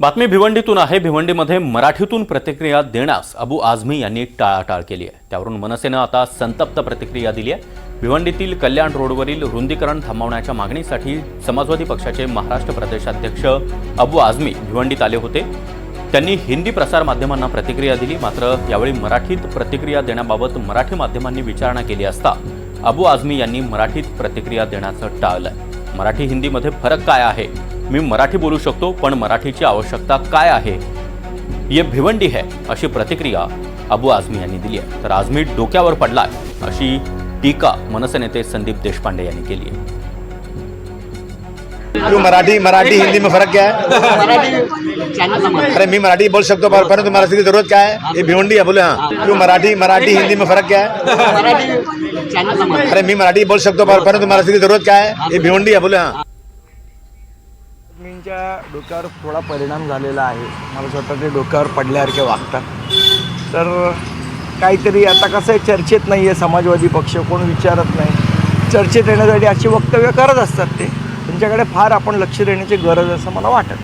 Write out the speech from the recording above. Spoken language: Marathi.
बातमी भिवंडीतून आहे. भिवंडीमध्ये मराठीतून प्रतिक्रिया देण्यास अबू आझमी यांनी टाळाटाळ केली आहे. त्यावरून मनसेनं आता संतप्त प्रतिक्रिया दिली आहे. भिवंडीतील कल्याण रोडवरील रुंदीकरण थांबवण्याच्या मागणीसाठी समाजवादी पक्षाचे महाराष्ट्र प्रदेशाध्यक्ष अबू आझमी भिवंडीत आले होते. त्यांनी हिंदी प्रसारमाध्यमांना प्रतिक्रिया दिली. मात्र यावेळी मराठीत प्रतिक्रिया देण्याबाबत मराठी माध्यमांनी विचारणा केली असता अबू आझमी यांनी मराठीत प्रतिक्रिया देण्याचं टाळलं मराठी हिंदीमध्ये फरक काय आहे? मी मराठी बोलू शकतो पण मराठीची आवश्यकता काय आहे? ये भिवंडी है अशी प्रतिक्रिया अबू आझमी यांनी दिली आहे. तर आझमी डोक्यावर पडला अशी टीका मनसे नेते संदीप देशपांडे यांनी केली आहे. क्यों मराठी मराठी हिंदी में फर्क क्या है? अरे मैं मराठी बोल सकता हूँ पर- परंतु मराठी की जरूरत क्या है? ये भिवंडी है बोले हाँ। क्यों मराठी मराठी हिंदी में फर्क क्या है? अरे मैं मराठी बोल सकता हूँ पर- परंतु मराठी की जरूरत क्या है? ये भिवंडी है बोले हाँ। मींच्या डोक्यावर थोडा परिणाम झालेला आहे. मला स्वतः ते डोक्यावर पडल्यासारखे वागतात. तर काहीतरी आता कसं आहे चर्चेत नाही आहे समाजवादी पक्ष कोण विचारत नाही. चर्चेत येण्यासाठी अशी वक्तव्य करत असतात ते. त्यांच्याकडे फार आपण लक्ष देण्याची गरज असं मला वाटत.